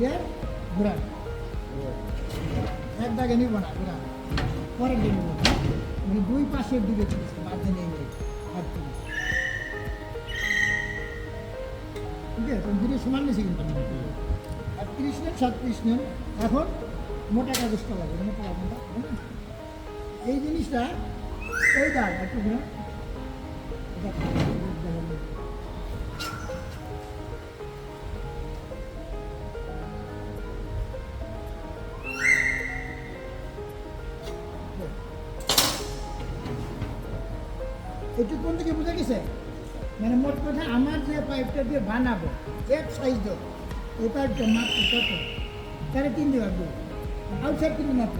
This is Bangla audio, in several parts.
ইয়ার ঘোরান। এক দাগে নিব না, ঘোরান। পরের দিকে নিব। মানে দুই পাশের দিকে মাঝে নেই নেই। আর তিরিশ ঠিক আছে দুটো সমান নিয়েছি কিন্তু আর তিরিশ নেন সাতত্রিশ নেন। এখন মোটা কাগজটা লাগে মোটা কাগজটা? এই জিনিসটা, এই দাগ, একটু ঘুরান। একটু কোন থেকে বুঝে গেছে মানে মোট কথা আমার যে পাইপটা দিয়ে বানাবো, এক সাইজ ওই পাইপটা মাত্র কত? তাহলে তিন দেওয়ার দেবো আউটসাইড কিন্তু মাত্র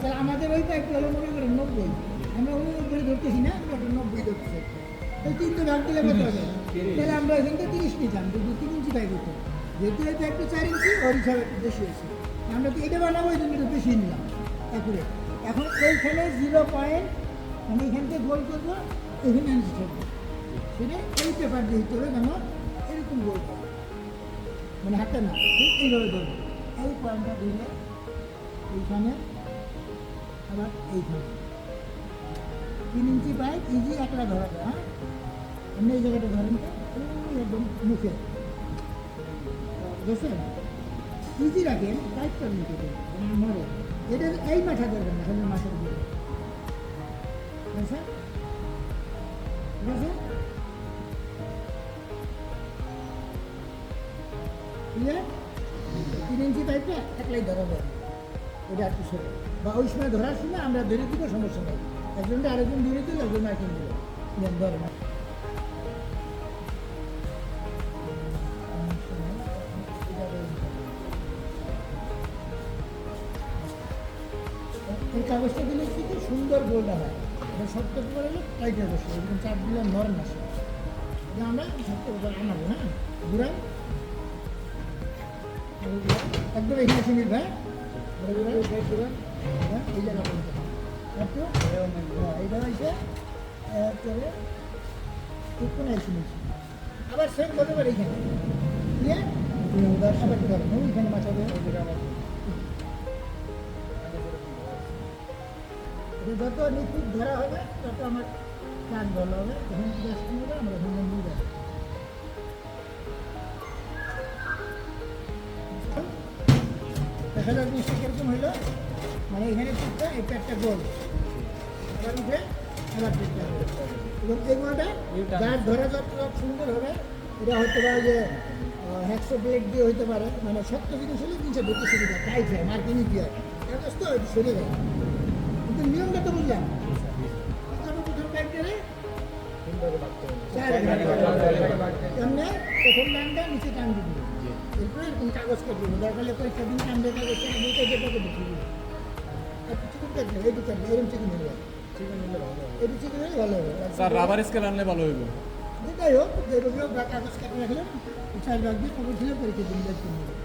তাহলে আমাদের ওই পাইপটা হলো মনে করেন নব্বই। আমরা উননব্বই ধরতেছি না, আমরা নব্বই ধরতেছি। তাহলে তিনটে ভাগ দিলে কত হবে? তাহলে আমরা এখান থেকে তিরিশ নিতাম, যদি তিন ইঞ্চি পাইপ হতো। যেহেতু এই পাইপটা চার ইঞ্চি, ওর হিসাবে বেশি হয়েছে। আমরা তো এটা বানাবো, এই জন্য একটু বেশি নিলাম। এখন এইখানে জিরো পয়েন্ট মানে এখান থেকে গোল করব, এখানে আনছি থাকব সেটা এই পেপার দিয়ে হবে যেন এরকম গোল করব মানে হাতটা না এইভাবে ধরবো। এই পয়েন্টটা দিলে এইখানে, আবার এইখানে। তিন ইঞ্চি পাইপ ইজি একলা ধরা যায় হ্যাঁ? আপনি এই জায়গাটা ধরেন একদম মুখে। বুঝছেন ইজি রাখেন পাইপটা মুখে দেবেন মরে। এটা এই মাথা ধরবেন না মাথার দিকে বুঝছেন বুঝছেন ক্লিয়ার তিন ইঞ্চি পাইপটা একলাই ধরা যায় এটা বা ওই সময় ধরার সময় আমরা ধরে দিব সমস্যা নেই একজনটা আরেকজন ধরে দিল একজন আরেকজন দিল ধরে না এই কাগজটা দিলে কি সুন্দর গোলটা হয়। এটা শক্ত করে হলে টাইটের বসে এরকম নরম আসে। আমরা করে আনাবো হ্যাঁ ঘুরান একদম এখানে মিলবে হ্যাঁ এই জায়গা হ্যাঁ এইটা হয়েছে। এসে মিলছে আবার সেম করতে পারি এখানে। দিয়ে আবার ধরেন ওইখানে মাছাবে যত নিখুঁত ধরা হবে তত আমার কাজ ভালো হবে। যখন গ্যাস নেবে আমরা ওখানে নিয়ে যাব। দেখা যাক জিনিসটা কীরকম হইল মানে এখানে টুকটা এই প্যাটটা গোল। আবার উঠে আবার টুকটা এবং এই গোলটা যার ধরা যত সুন্দর হবে এটা হতে পারে যে হ্যাকশো ব্লেড দিয়ে হইতে পারে। মানে শক্ত জিনিস হলে জিনিসটা ধরতে সুবিধা টাইট হয় মার্কিং দিয়ে কাগজ তো একটু সরে যায় কিন্তু নিয়মটা তো বুঝলাম প্রথমে চার এমনি প্রথম লাইনটা নিচে টান দিবি। এরপরে এরকম কাগজ কাটবি। দরকার হলে কয়েকটা দিন টানবে কাগজ টানবে এটা যেটা করে দিবি একটু চিকন কাটবে এইটু কাটবে এরকম চিকন হয়ে যাবে এটু চিকন হলে ভালো হবে। স্যার রাবার স্কেল আনলে ভালো হইব। যাই হোক যেভাবে কাগজ কাটে রাখলাম। চার ভাগ দিয়ে কাগজ ছিল পরীক্ষা দিন দেখতে হবে